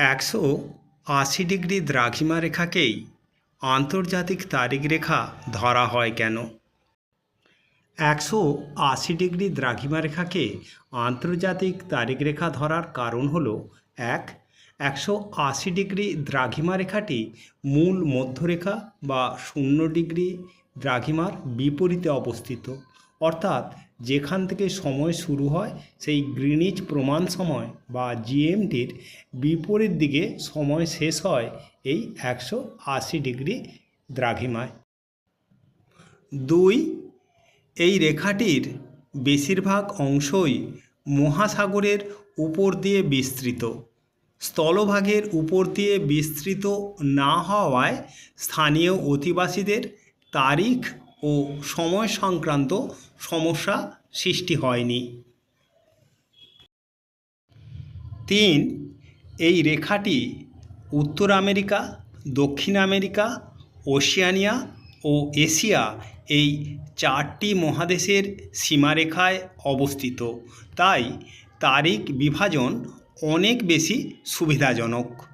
একশো আশি ডিগ্রি দ্রাঘিমা রেখাকেই আন্তর্জাতিক তারিখ রেখা ধরা হয় কেন? একশো আশি ডিগ্রি দ্রাঘিমা রেখাকে আন্তর্জাতিক তারিখ রেখা ধরার কারণ হল, এক, একশো আশি ডিগ্রি দ্রাঘিমা রেখাটি মূল মধ্যরেখা বা শূন্য ডিগ্রি দ্রাঘিমার বিপরীতে অবস্থিত। অর্থাৎ যেখান থেকে সময় শুরু হয়, সেই গ্রিনিচ প্রমাণ সময় বা জিএমটির বিপরীত দিকে সময় শেষ হয় এই একশো আশি ডিগ্রি দ্রাঘিমায়। দুই, এই রেখাটির বেশিরভাগ অংশই মহাসাগরের উপর দিয়ে বিস্তৃত। স্থলভাগের উপর দিয়ে বিস্তৃত না হওয়ায় স্থানীয় অধিবাসীদের তারিখ ও সময় সংক্রান্ত সমস্যা সৃষ্টি হয়নি। তিন, এই রেখাটি উত্তর আমেরিকা, দক্ষিণ আমেরিকা, ওশিয়ানিয়া ও এশিয়া এই চারটি মহাদেশের সীমারেখায় অবস্থিত। তাই তারিখ বিভাজন অনেক বেশি সুবিধাজনক।